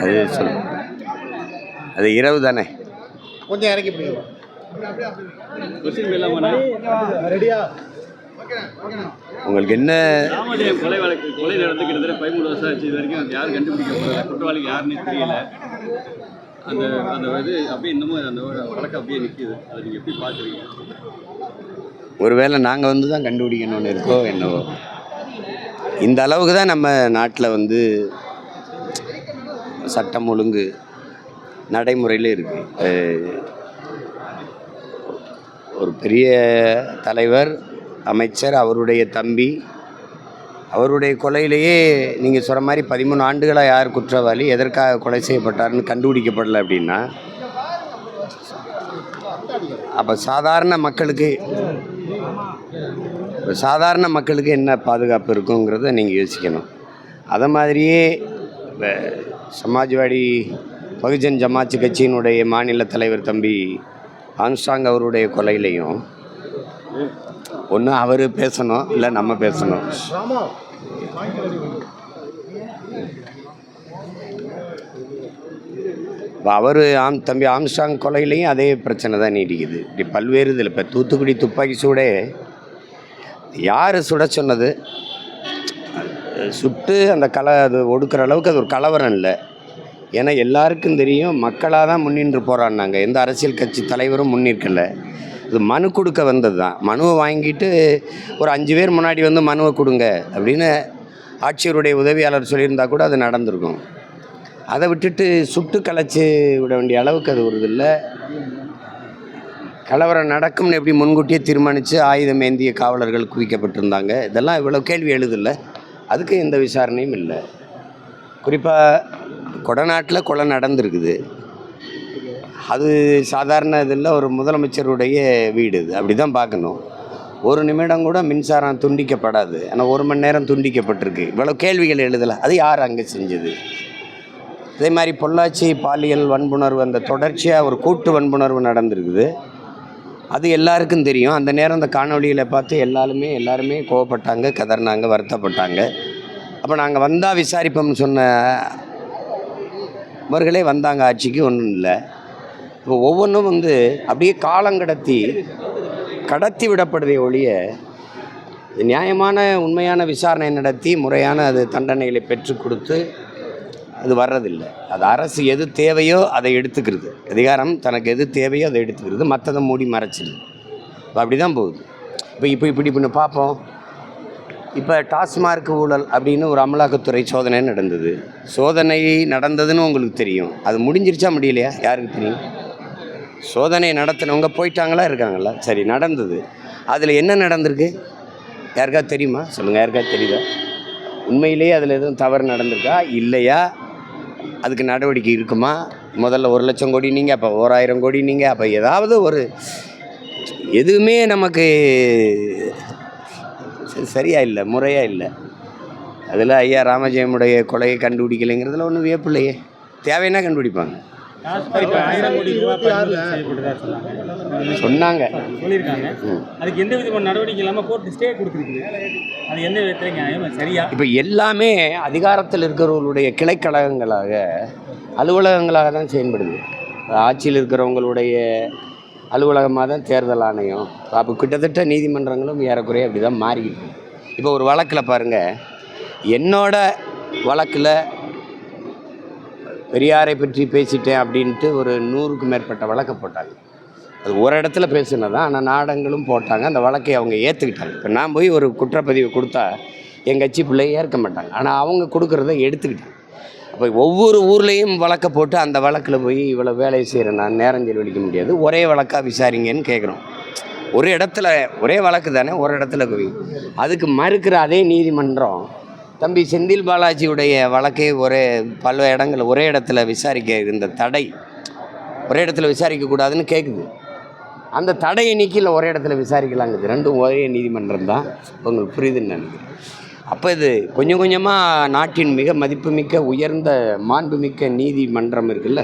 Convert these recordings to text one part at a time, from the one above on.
அது சொல்லு அது இரவு தானே. கொஞ்சம் இறக்கி உங்களுக்கு என்ன? கொலை வழக்கு கொலை நடந்து கிட்டத்தட்ட பதிமூணு வருஷம் ஆச்சு. இது வரைக்கும் அது யாரும் கண்டுபிடிக்கப்படல. குற்றவாளி யாருன்னு தெரியல. அந்த அந்த இது அப்படியே இன்னமும் அந்த வழக்கு அப்படியே நிற்கிது அதை நீங்கள் எப்படி பார்க்குறீங்க? ஒருவேளை நாங்கள் வந்து தான் கண்டுபிடிக்கணும்னு இருக்கோ என்னவோ. இந்த அளவுக்கு தான் நம்ம நாட்டில் வந்து சட்டம் ஒழுங்கு நடைமுறையில் இருக்குது ஒரு பெரிய தலைவர் அமைச்சர் அவருடைய தம்பி அவருடைய கொலையிலேயே நீங்கள் சொல்கிற மாதிரி பதிமூணு ஆண்டுகளாக யார் குற்றவாளி எதற்காக கொலை செய்யப்பட்டார்னு கண்டுபிடிக்கப்படலை அப்படின்னா அப்போ சாதாரண மக்களுக்கு சாதாரண மக்களுக்கு என்ன பாதுகாப்பு இருக்குங்கிறத நீங்கள் யோசிக்கணும். அதை மாதிரியே சமாஜ்வாடி பகுஜன் ஜமாத்து கட்சியினுடைய மாநில தலைவர் தம்பி ஆன்ஸ்டாங் அவருடைய கொலையிலையும் ஒன்று அவர் பேசணும் இல்லை நம்ம பேசணும். அவர் ஆம் தம்பி ஆம்ஸ்டாங் கொலையிலையும் அதே பிரச்சனை தான் நீடிக்குது. இப்படி பல்வேறு இதில் இப்போ தூத்துக்குடி துப்பாக்கி சூடே யார் சுட சொன்னது? சுட்டு அந்த கலை அது ஒடுக்கிற அளவுக்கு அது ஒரு கலவரம் இல்லை. ஏன்னா எல்லாருக்கும் தெரியும் மக்களாக தான் முன்னின்று போராடினாங்க. எந்த அரசியல் கட்சி தலைவரும் முன்னிற்கல இது மனு கொடுக்க வந்தது தான். மனுவை வாங்கிட்டு ஒரு அஞ்சு பேர் முன்னாடி வந்து மனுவை கொடுங்க அப்படின்னு ஆட்சியருடைய உதவியாளர் சொல்லியிருந்தா கூட அது நடந்திருக்கும். அதை விட்டுட்டு சுட்டு கலைச்சி விட வேண்டிய அளவுக்கு அது ஒரு இது இல்லை கலவரம் நடக்கும்னு எப்படி முன்கூட்டியே தீர்மானித்து ஆயுதம் ஏந்திய காவலர்கள் குவிக்கப்பட்டிருந்தாங்க? இதெல்லாம் இவ்வளோ கேள்வி எழுதில்ல. அதுக்கு எந்த விசாரணையும் இல்லை. குறிப்பாக கொடநாட்டில் கொலை நடந்திருக்குது. அது சாதாரண இதில் ஒரு முதலமைச்சருடைய வீடு இது. அப்படி தான் பார்க்கணும். ஒரு நிமிடம் கூட மின்சாரம் துண்டிக்கப்படாது. ஆனால் ஒரு மணி நேரம் துண்டிக்கப்பட்டிருக்கு. இவ்வளோ கேள்விகள் எழுதலை. அது யார் அங்கே செஞ்சது? அதே மாதிரி பொள்ளாச்சி பாலியல் வன்புணர்வு அந்த தொடர்ச்சியாக ஒரு கூட்டு வன்புணர்வு நடந்திருக்குது. அது எல்லாருக்கும் தெரியும். அந்த நேரம் அந்த காணொளியில் பார்த்து எல்லாருமே எல்லாருமே கோவப்பட்டாங்க கதறினாங்க வருத்தப்பட்டாங்க. அப்போ நாங்கள் வந்தால் விசாரிப்போம்னு சொன்ன அவர்களே வந்தாங்க. ஆட்சிக்கு ஒன்றும் இல்லை. இப்போ ஒவ்வொன்றும் வந்து அப்படியே காலங்கடத்தி கடத்தி விடப்படுதே ஒழிய நியாயமான உண்மையான விசாரணை நடத்தி முறையான அது தண்டனைகளை பெற்றுக் கொடுத்து அது வர்றதில்லை. அது அரசு எது தேவையோ அதை எடுத்துக்கிறது. அதிகாரம் தனக்கு எது தேவையோ அதை எடுத்துக்கிறது. மற்றதை மூடி மறைச்சிடுது இப்போ அப்படி தான் போகுது. இப்போ இப்போ இப்படி இப்படின்னு பார்ப்போம். இப்போ டாஸ்மார்க் ஊழல் அப்படின்னு ஒரு அமலாக்கத்துறை சோதனை நடந்தது. சோதனை நடந்ததுன்னு உங்களுக்கு தெரியும். அது முடிஞ்சிருச்சா முடியலையா? யாருக்கு தெரியும்? சோதனை நடத்தினவங்க போயிட்டாங்களா இருக்காங்களா? சரி நடந்தது. அதில் என்ன நடந்திருக்கு? யாருக்காவது தெரியுமா? சொல்லுங்கள் யாருக்காவது தெரியுதா? உண்மையிலேயே அதில் எதுவும் தவறு நடந்திருக்கா? இல்லையா? அதுக்கு நடவடிக்கை இருக்குமா? முதல்ல ஒரு லட்சம் கோடி நீங்கள் அப்போ ஓராயிரம் கோடி நீங்கள் அப்போ ஏதாவது ஒரு எதுவுமே நமக்கு சரியாக இல்லை முறையாக இல்லை. அதில் ஐயா ராமஜெயமுடைய கொலையை கண்டுபிடிக்கலைங்கிறதுல ஒன்றும் வியப்பில்லையே தேவைன்னா கண்டுபிடிப்பாங்க. சொன்னாங்க. சொல்லியிருக்காங்க. அதுக்கு எந்த விதமான நடவடிக்கை இல்லாமல் கோர்ட் ஸ்டே கொடுத்துருக்குது. அது எந்த விதத்தில் சரியா? இப்போ எல்லாமே அதிகாரத்தில் இருக்கிறவர்களுடைய கிளைக்கழகங்களாக அலுவலகங்களாக தான் செயல்படுது. ஆட்சியில் இருக்கிறவங்களுடைய அலுவலகமாக தான் தேர்தல் ஆணையம். அப்போ கிட்டத்தட்ட நீதிமன்றங்களும் ஏறக்குறைய அப்படி தான் மாறிக்கிட்டு. இப்போ ஒரு வழக்கில் பாருங்கள் என்னோட வழக்கில் பெரியாரை பற்றி பேசிட்டேன் அப்படின்ட்டு ஒரு நூறுக்கு மேற்பட்ட வழக்கை போட்டாங்க. அது ஒரு இடத்துல பேசுனதான் ஆனால் நாடங்களும் போட்டாங்க அந்த வழக்கை அவங்க ஏற்றுக்கிட்டாங்க இப்போ நான் போய் ஒரு குற்றப்பதிவு கொடுத்தா எங்கள் கட்சி பிள்ளையை ஏற்க மாட்டாங்க. ஆனால் அவங்க கொடுக்குறத எடுத்துக்கிட்டாங்க. அப்போ ஒவ்வொரு ஊர்லேயும் வழக்கை போட்டு அந்த வழக்கில் போய் இவ்வளோ வேலையை செய்கிறேன் நான் நேரம் செலவழிக்க முடியாது ஒரே வழக்காக விசாரிங்கன்னு கேட்குறோம் ஒரு இடத்துல ஒரே வழக்கு தானே ஒரு இடத்துல போய். அதுக்கு மறுக்கிற அதே நீதிமன்றம் தம்பி செந்தில் பாலாஜியுடைய வழக்கை ஒரே பல இடங்களில் ஒரே இடத்துல விசாரிக்க இருந்த தடை ஒரே இடத்துல விசாரிக்கக்கூடாதுன்னு கேட்குது அந்த தடையை நீக்கி இல்லை ஒரே இடத்துல விசாரிக்கலாங்குது ரெண்டும் ஒரே நீதிமன்றம் தான். உங்களுக்கு புரியுதுன்னு நினைக்கிறேன். அப்போ இது கொஞ்சம் கொஞ்சமாக நாட்டின் மிக மதிப்புமிக்க உயர்ந்த மாண்புமிக்க நீதிமன்றம் இருக்குல்ல?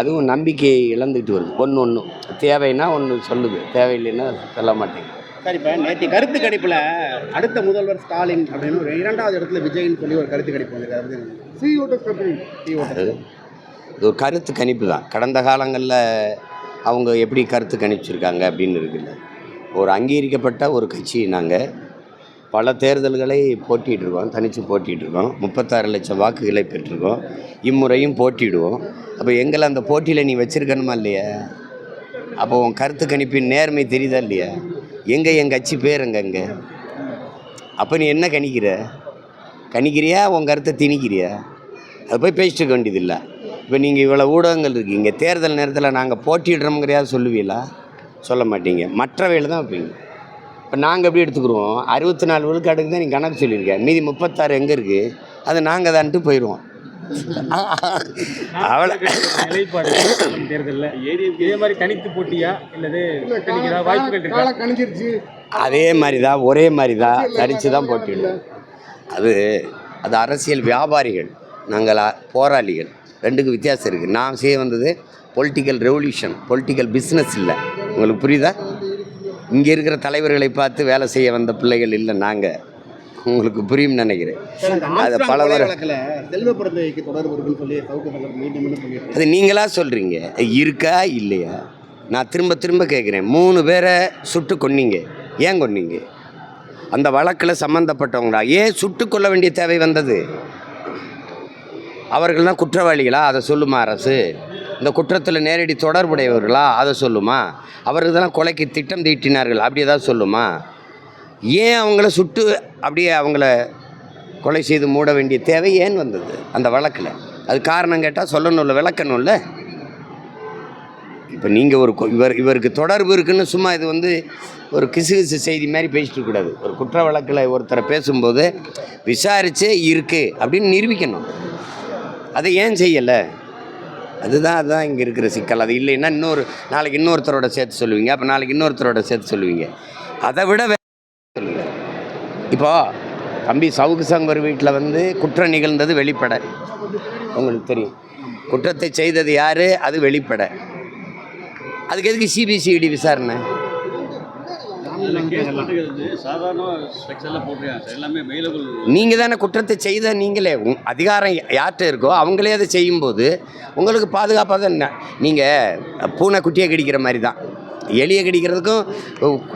அதுவும் நம்பிக்கையை இழந்துட்டு வருது. ஒன்று ஒன்றும் தேவைன்னா ஒன்று சொல்லுது. தேவையில்லைன்னா சொல்ல மாட்டேங்குது சார் இப்போ நேற்று கருத்து கணிப்பில் அடுத்த முதல்வர் ஸ்டாலின் அப்படின்னு ஒரு இரண்டாவது இடத்துல விஜய்னு சொல்லி ஒரு கருத்து கணிப்பு வந்திருக்கு சி ஓட்டர்ஸ் கம்பெனி சி அது இது ஒரு கருத்து கணிப்பு தான். கடந்த காலங்களில் அவங்க எப்படி கருத்து கணிச்சிருக்காங்க அப்படின்னு இருக்குல்ல. ஒரு அங்கீகரிக்கப்பட்ட ஒரு கட்சி நாங்கள் பல தேர்தல்களை போட்டிகிட்ருக்கோம் இருக்கோம் தனித்து போட்டிகிட்ருக்கோம் இருக்கோம். முப்பத்தாறு லட்சம் வாக்குகளை பெற்றிருக்கோம். இம்முறையும் போட்டிடுவோம். அப்போ எங்களை அந்த போட்டியில் நீ வச்சிருக்கணுமா இல்லையா? அப்போ உன் கருத்து கணிப்பின் நேர்மை தெரியுதா இல்லையா? எங்கே என் கட்சி பேர் எங்கே அங்கே அப்போ நீ என்ன கணிக்கிற? கணிக்கிறியா? உன் கருத்தை திணிக்கிறியா? அது போய் பேசிட்டு இருக்க வேண்டியதில்லை. இப்போ நீங்கள் இவ்வளோ ஊடகங்கள் இருக்கீங்க தேர்தல் நேரத்தில் நாங்கள் போட்டிடுறோம்ங்கிறையாவது சொல்லுவீங்களா? சொல்ல மாட்டீங்க. மற்றவையில் தான் வைப்பீங்க. இப்போ நாங்கள் எப்படி எடுத்துக்கிறோம் அறுபத்தி நாலு விழுக்காடுக்கு தான் நீ கணக்கு சொல்லியிருக்கேன் மீதி முப்பத்தாறு எங்கே இருக்குது அது நாங்கள் தான்ட்டு போயிடுவோம். அவ்வளோ. அதே மாதிரி தான் ஒரே மாதிரி தான் தரித்து தான் போட்டிடுவோம் அது அது அரசியல் வியாபாரிகள் நாங்கள் போராளிகள். ரெண்டுக்கு வித்தியாசம் இருக்குது நான் செய்ய வந்தது பொலிட்டிக்கல் ரெவல்யூஷன் பொலிட்டிக்கல் பிஸ்னஸ் இல்லை. உங்களுக்கு புரியுதா? இங்கே இருக்கிற தலைவர்களை பார்த்து வேலை செய்ய வந்த பிள்ளைகள் இல்லை நாங்கள் உங்களுக்கு புரியும்னு நினைக்கிறேன். அது பல அது நீங்களா சொல்கிறீங்க இருக்கா? இல்லையா? நான் திரும்ப திரும்ப கேட்குறேன் மூணு பேரை சுட்டு கொன்னீங்க. ஏன் கொன்னீங்க? அந்த வழக்கில் சம்மந்தப்பட்டவங்களா ஏன் சுட்டு கொள்ள வேண்டிய தேவை வந்தது? அவர்கள் தான் குற்றவாளிகளா? அதை சொல்லுமா அரசு? இந்த குற்றத்தில் நேரடி தொடர்புடையவர்களா? அதை சொல்லுமா? அவர்கள் தான் கொலைக்கு திட்டம் தீட்டினார்கள். அப்படி ஏதாவது சொல்லுமா? ஏன் அவங்கள சுட்டு அப்படியே அவங்கள கொலை செய்து மூட வேண்டிய தேவை ஏன் வந்தது அந்த வழக்கில்? அது காரணம் கேட்டால் சொல்லணும்ல விளக்கணும்ல? இப்போ நீங்கள் ஒரு இவர் இவருக்கு தொடர்பு இருக்குன்னு சும்மா இது வந்து ஒரு கிசுகிசு செய்தி மாதிரி பேசிட்டு கூடாது ஒரு குற்ற வழக்கில் ஒருத்தரை பேசும்போது விசாரித்து இருக்குது அப்படின்னு நிரூபிக்கணும். அதை ஏன் செய்யலை? அதுதான் அதுதான் இங்கே இருக்கிற சிக்கல். அது இல்லைன்னா இன்னொரு நாளைக்கு இன்னொருத்தரோட சேர்த்து சொல்லுவீங்க. அப்போ நாளைக்கு இன்னொருத்தரோட சேர்த்து சொல்லுவீங்க. அதை விட வே- சொல்லுங்க. இப்போ தம்பி சவுக்கு சங்கர் வீட்டில் வந்து குற்றம் நிகழ்ந்தது வெளிப்பட. உங்களுக்கு தெரியும். குற்றத்தை செய்தது யார்? அது வெளிப்பட. அதுக்கு எதுக்கு சிபிசிஐடி விசாரணை? நீங்கள் தானே குற்றத்தை செய்த நீங்களே. அதிகாரம் யார்கிட்ட இருக்கோ அவங்களே அதை செய்யும்போது உங்களுக்கு பாதுகாப்பாக தான் நீங்கள் பூனை குட்டியை கடிக்கிற மாதிரி தான். எலியை கடிக்கிறதுக்கும்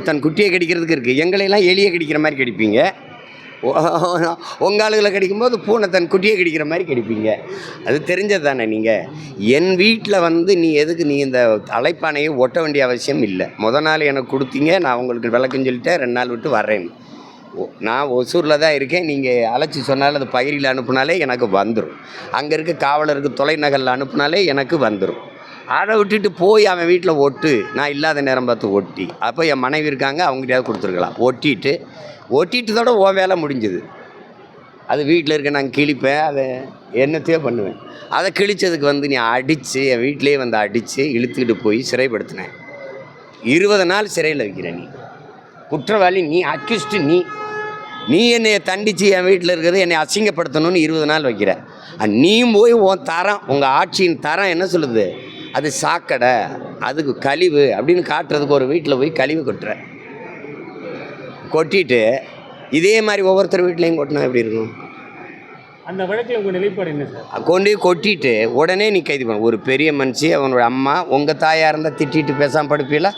தன் குட்டியை கடிக்கிறதுக்கு இருக்குது எங்களையெல்லாம் எலியை கடிக்கிற மாதிரி கடிப்பீங்க. உங்கள் ஆளுகளை கிடைக்கும்போது பூனை தன் குட்டியை கடிக்கிற மாதிரி கிடைப்பீங்க. அது தெரிஞ்சது தானே நீங்கள் என் வீட்டில் வந்து நீ எதுக்கு நீ இந்த அழைப்பானையை ஒட்ட வேண்டிய அவசியம் இல்லை. முத நாள் எனக்கு கொடுத்தீங்க நான் உங்களுக்கு விளக்கம் சொல்லிட்டேன் ரெண்டு நாள் விட்டு வர்றேன் ஓ- நான் ஒசூரில் தான் இருக்கேன். நீங்கள் அழைச்சி சொன்னாலும் அது பயிரில் அனுப்புனாலே எனக்கு வந்துடும் அங்கே இருக்க காவலருக்கு தொலைநகரில் அனுப்புனாலே எனக்கு வந்துடும் அதை விட்டுட்டு போய் அவன் வீட்டில் ஒட்டு. நான் இல்லாத நேரம் பார்த்து ஒட்டி. அப்போ என் மனைவி இருக்காங்க அவங்ககிட்டயாவது கொடுத்துருக்கலாம். ஒட்டிட்டு ஒட்டிட்டதோட ஓ வேலை முடிஞ்சுது. அது வீட்டில் இருக்க நான் கிழிப்பேன் அதை என்னத்தையோ பண்ணுவேன். அதை கிழிச்சதுக்கு வந்து நீ அடித்து என் வீட்டிலேயே வந்து அடித்து இழுத்துக்கிட்டு போய் சிறைப்படுத்தினேன் இருபது நாள் சிறையில் வைக்கிற நீ. குற்றவாளி நீ அக்யூஸ்டு நீ. நீ என்னை தண்டித்து என் வீட்டில் இருக்கிறது என்னை அசிங்கப்படுத்தணும்னு இருபது நாள் வைக்கிற. நீயும் போய் உன் தரம் உங்கள் ஆட்சியின் தரம் என்ன சொல்லுது? அது சாக்கடை அதுக்கு கழிவு அப்படின்னு காட்டுறதுக்கு ஒரு வீட்டில் போய் கழிவு கொட்டுற. கொட்டிட்டு இதே மாதிரி ஒவ்வொருத்தர் வீட்லேயும் கொட்டினா எப்படி இருக்கும்? அந்த வழக்கில் உங்கள் நிலைப்பாடு என்ன சார்? கொண்டு போய் கொட்டிட்டு உடனே நீ கைது பண்ண. ஒரு பெரிய மனுஷி அவனோட அம்மா உங்கள் தாயாக இருந்தால் திட்டிட்டு பேசாமல் படுப்பீல?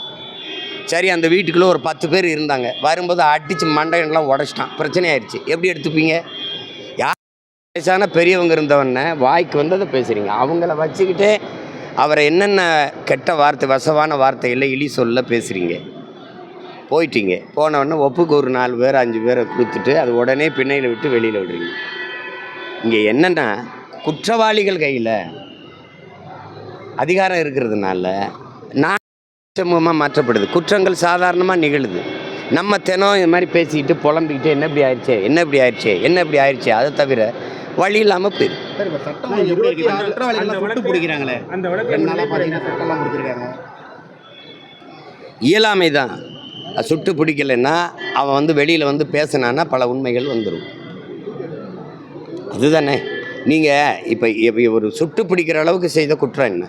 சரி அந்த வீட்டுக்குள்ளே ஒரு பத்து பேர் இருந்தாங்க. வரும்போது அடித்து மண்டையெல்லாம் உடச்சிட்டான். பிரச்சனை ஆயிடுச்சு எப்படி எடுத்துப்பீங்க? யார் வயசான பெரியவங்க இருந்தவொடனே வாய்க்கு வந்ததை பேசுகிறீங்க அவங்கள வச்சுக்கிட்டே அவரை என்னென்ன கெட்ட வார்த்தை வசவான வார்த்தையில் இழி சொல்ல பேசுகிறீங்க போயிட்டீங்க. போன உடனே ஒப்புக்கு ஒரு நாலு பேர் அஞ்சு பேரை கொடுத்துட்டு அது உடனே பிணையில் விட்டு வெளியில் விடுறீங்க. இங்கே என்னென்னா குற்றவாளிகள் கையில் அதிகாரம் இருக்கிறதுனால நான் சமூகமாக மாற்றப்படுது. குற்றங்கள் சாதாரணமாக நிகழுது. நம்ம தினம் இது மாதிரி பேசிக்கிட்டு புலம்பிக்கிட்டு என்ன இப்படி ஆயிடுச்சே என்ன இப்படி ஆயிடுச்சே என்ன இப்படி ஆயிடுச்சே அதை தவிர வழி இல்லாமல் போயிடும் இயலாமை தான். சுட்டு பிடிக்கலைன்னா அவன் வந்து வெளியில் வந்து பேசினான்னா பல உண்மைகள் வந்துடும் அதுதானே. நீங்கள் இப்போ இப்போ ஒரு சுட்டு பிடிக்கிற அளவுக்கு செய்த குற்றம் என்ன?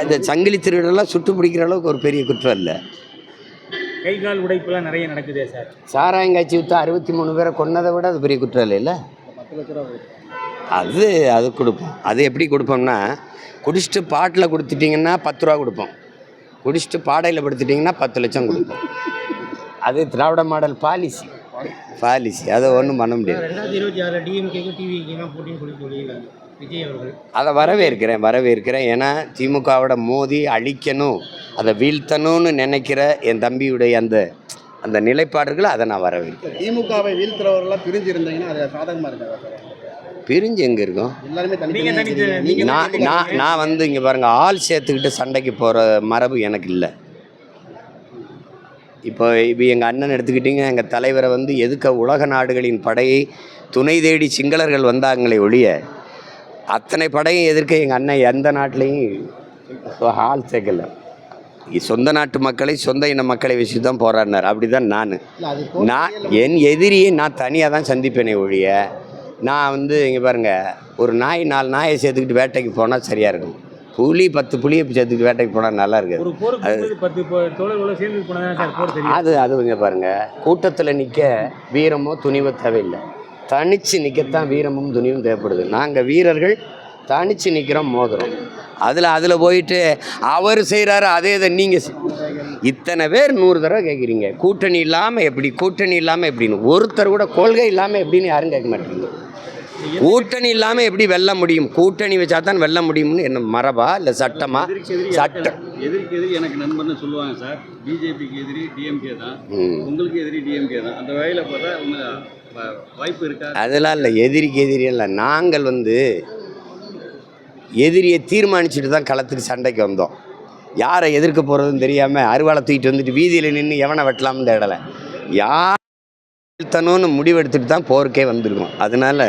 அந்த சங்கிலி திருடெல்லாம் சுட்டு பிடிக்கிற அளவுக்கு ஒரு பெரிய குற்றம் இல்லை. கை கால் உடைப்புலாம் நிறைய நடக்குதே சார். சாராயம் காய்ச்சி விட்டு அறுபத்தி மூணு பேரை கொன்னதை விட அது பெரிய குற்றம் இல்லைல்ல பத்து லட்ச ரூபா கொடுத்தாங்க. அது அது கொடுப்போம். அது எப்படி கொடுப்போம்னா குடிச்சிட்டு பாட்டில் கொடுத்துட்டிங்கன்னா பத்து ரூபா கொடுப்போம். குடிச்சிட்டு பாடையில் படுத்துட்டிங்கன்னா பத்து லட்சம் கொடுப்போம் அது திராவிட மாடல் பாலிசி. பாலிசி. அதை ஒன்றும் பண்ண முடியாது. அதை வரவேற்கிறேன் வரவேற்கிறேன். ஏன்னா திமுகவோட மோதி அழிக்கணும் அதை வீழ்த்தணும்னு நினைக்கிற என் தம்பியுடைய அந்த அந்த நிலைப்பாடுகளை அதை நான் வரவேற்கிறேன். திமுகவை வீழ்த்துறவர்கள்லாம் பிரிஞ்சு இருந்தீங்கன்னா அது சாதகமாக இருக்காதா? பிரிஞ்சு எங்கே இருக்கும்? நான் நான் நான் வந்து இங்கே பாருங்க ஆள் சேர்த்துக்கிட்டு சண்டைக்கு போகிற மரபு எனக்கு இல்லை. இப்போ இப்போ எங்கள் அண்ணன் எடுத்துக்கிட்டிங்க எங்கள் தலைவரை வந்து எதுக்க உலக நாடுகளின் படையை துணை தேடி சிங்களர்கள் வந்தாங்களே ஒழிய அத்தனை படையும் எதிர்க்க எங்கள் அண்ணன் எந்த நாட்டிலையும் ஆள் சேர்க்கல. சொந்த நாட்டு மக்களை சொந்த இன மக்களை வச்சு தான் போராடினார். அப்படி தான் நான் நான் என் எதிரியை நான் தனியாக தான் சந்திப்பேனே ஒழிய நான் வந்து இங்கே பாருங்கள் ஒரு நாய் நாலு நாயை சேர்த்துக்கிட்டு வேட்டைக்கு போனால் சரியாக இருக்கும். புலி பத்து புளியை சேர்த்துக்கிட்டு வேட்டைக்கு போனால் நல்லா இருக்காது. அது அது இங்கே பாருங்கள் கூட்டத்தில் நிற்க வீரமோ துணிவோ தேவையில்லை. தனித்து நிற்கத்தான் வீரமும் துணிவும் தேவைப்படுது. நாங்கள் வீரர்கள் தனித்து நிற்கிறோம் மோதுறோம். அதில் அதில் போயிட்டு அவர் செய்கிறாரு அதே இதை நீங்கள் இத்தனை பேர் நூறு தடவை கேட்குறீங்க கூட்டணி இல்லாமல் எப்படி கூட்டணி இல்லாமல் எப்படின்னு. ஒருத்தர் கூட கொள்கை இல்லாமல் எப்படின்னு யாரும் கேட்க மாட்டீங்க. கூட்டணி இல்லாமல் எப்படி வெல்ல முடியும்? கூட்டணி வச்சா தான் வெல்ல முடியும்னு என்ன மரபா இல்லை சட்டமா? சட்டம். எதிரிக்கு எதிரி எனக்கு நண்பர்னு சொல்லுவாங்க சார். பிஜேபிக்கு எதிரி டிஎம்கே தான். உங்களுக்கு எதிரி டிஎம்கே தான். அந்த வகையில் பார்த்தா வாய்ப்பு இருக்கா? அதெல்லாம் இல்லை எதிரிக்கு எதிரி இல்லை. நாங்கள் வந்து எதிரியை தீர்மானிச்சுட்டு தான் களத்துக்கு சண்டைக்கு வந்தோம். யாரை எதிர்க்க போகிறதுன்னு தெரியாமல் அருவாளை தூக்கிட்டு வந்துட்டு வீதியில் நின்று எவனை வெட்டலாம்னு தேடலை. யார் வீழ்த்தணும்னு முடிவெடுத்துட்டு தான் போருக்கே வந்திருக்கோம். அதனால்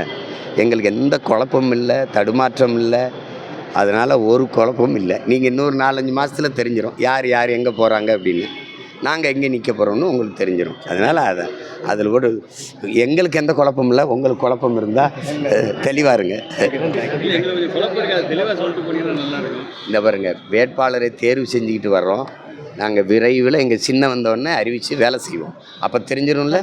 எங்களுக்கு எந்த குழப்பமும் இல்லை தடுமாற்றம் இல்லை. அதனால் ஒரு குழப்பமும் இல்லை. நீங்கள் இன்னொரு நாலஞ்சு மாதத்தில் தெரிஞ்சிடும் யார் யார் எங்கே போகிறாங்க அப்படின்னு. நாங்கள் எங்கே நிற்க போகிறோம்னு உங்களுக்கு தெரிஞ்சிடும் அதனால் அதை அதில் ஒரு எங்களுக்கு எந்த குழப்பமும் இல்லை. உங்களுக்கு குழப்பம் இருந்தால் தெளிவாக இருங்க. குழப்பம் இந்த பாருங்க வேட்பாளரை தேர்வு செஞ்சுக்கிட்டு வர்றோம். நாங்கள் விரைவில் எங்கள் சின்ன வந்தோடனே அறிவித்து வேலை செய்வோம். அப்போ தெரிஞ்சிடும்ல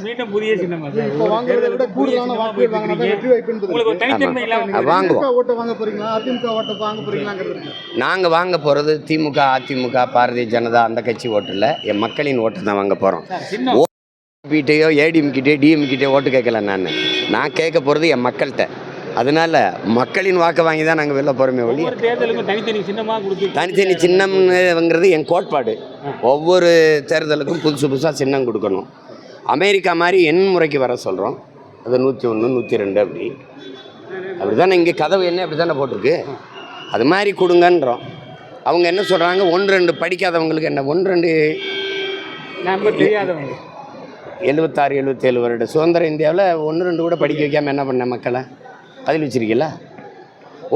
வாங்குவோம். திமுக ஓட்டை வாங்க போறீங்களா? அதிமுக ஓட்டை வாங்க போறீங்களாங்கிறது இருக்கு. நாங்கள் வாங்க போகிறது திமுக அதிமுக பாரதிய ஜனதா அந்த கட்சி ஓட்டில். என் மக்களின் ஓட்டு தான் வாங்க போகிறோம் சார் சின்ன பிகிட்டேயோ ஏடிஎம்கிட்டே டிஎம்கிட்டே ஓட்டு கேட்கல நான். நான் கேட்க போகிறது என் மக்கள்கிட்ட. அதனால மக்களின் வாக்கை வாங்கி தான் நாங்கள் வெளில போகிறோமே ஒழிய தனித்தனி சின்னம்ங்கிறது என் கோட்பாடு. ஒவ்வொரு தேர்தலுக்கும் புதுசு புதுசாக சின்னம் கொடுக்கணும். அமெரிக்கா மாதிரி எண் முறைக்கு வர சொல்கிறோம் அது நூற்றி ஒன்று நூற்றி ரெண்டு அப்படி. அப்படி தானே இங்கே கதவு என்ன அப்படி தானே போட்டிருக்கு? அது மாதிரி கொடுங்கன்றோம். அவங்க என்ன சொல்கிறாங்க ஒன்று ரெண்டு படிக்காதவங்களுக்கு என்ன? ஒன்று ரெண்டு நம்ம தெரியாதவங்க. எழுபத்தாறு எழுபத்தேழு வருட சுதந்திர இந்தியாவில் ஒன்று ரெண்டு கூட படிக்க வைக்காமல் என்ன பண்ண மக்களை? பதில் வச்சிருக்கீங்களா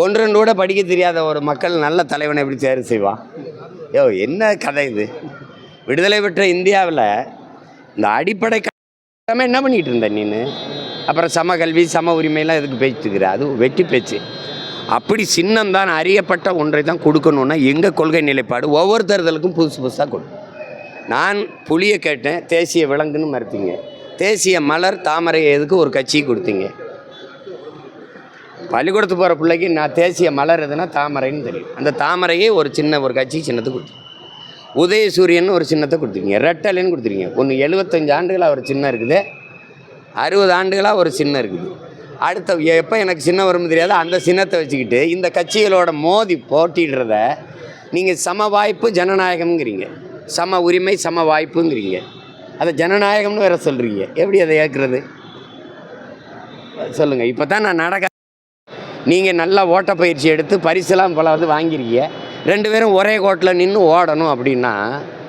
ஒன்று ரெண்டு கூட படிக்க தெரியாத ஒரு மக்கள் நல்ல தலைவனை எப்படி தேர்வு செய்வான்? யோ என்ன கதை இது? விடுதலை பெற்ற இந்தியாவில் இந்த அடிப்படை கட்டமே என்ன பண்ணிகிட்டு இருந்த நீனு? அப்புறம் சம கல்வி சம உரிமையெல்லாம் எதுக்கு பேச்சுக்கிற அது வெட்டி பேச்சு. அப்படி சின்னம் தான் அறியப்பட்ட ஒன்றை தான் கொடுக்கணுன்னா எங்கள் கொள்கை நிலைப்பாடு? ஒவ்வொரு தேர்தலுக்கும் புதுசு புதுசாக கொடு. நான் புளியை கேட்டேன் தேசிய விலங்குன்னு மறுத்தீங்க. தேசிய மலர் தாமரை எதுக்கு ஒரு கட்சியை கொடுத்தீங்க? பள்ளிக்கூடத்து போகிற பிள்ளைக்கு நான் தேசிய மலர் எதுனா தாமரைன்னு தெரியும். அந்த தாமரையே ஒரு சின்ன ஒரு கட்சி சின்னத்தை கொடுத்து உதயசூரியன் ஒரு சின்னத்தை கொடுத்துருக்கீங்க ரெட்டலைன்னு கொடுத்துருக்கீங்க ஒன்று எழுபத்தஞ்சு ஆண்டுகளாக ஒரு சின்னம் இருக்குது. அறுபது ஆண்டுகளாக ஒரு சின்னம் இருக்குது. அடுத்த எப்போ எனக்கு சின்ன வரும்னு தெரியாது அந்த சின்னத்தை வச்சுக்கிட்டு இந்த கட்சிகளோட மோதி போட்டிடுறத நீங்கள் சம வாய்ப்பு ஜனநாயகம்ங்கிறீங்க. சம உரிமை சம வாய்ப்புங்கிறீங்க. அதை ஜனநாயகம்னு வேற சொல்கிறீங்க எப்படி அதை ஏற்கிறது? சொல்லுங்கள் இப்போ தான் நான் நடக்க நீங்கள் நல்லா ஓட்டப்பயிற்சி எடுத்து பரிசுலாம் பல வந்து வாங்கியிருக்கீங்க ரெண்டு பேரும் ஒரே கோட்டில் நின்று ஓடணும் அப்படின்னா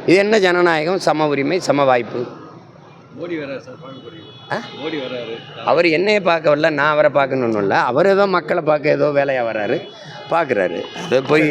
இது என்ன ஜனநாயகம்? சம உரிமை சம வாய்ப்பு. அவர் என்னைய பார்க்க வரல நான் அவரை பார்க்கணுன்னு இல்லை. அவர் ஏதோ மக்களை பார்க்க ஏதோ வேலையாக வர்றாரு. பார்க்குறாரு. அதை போய்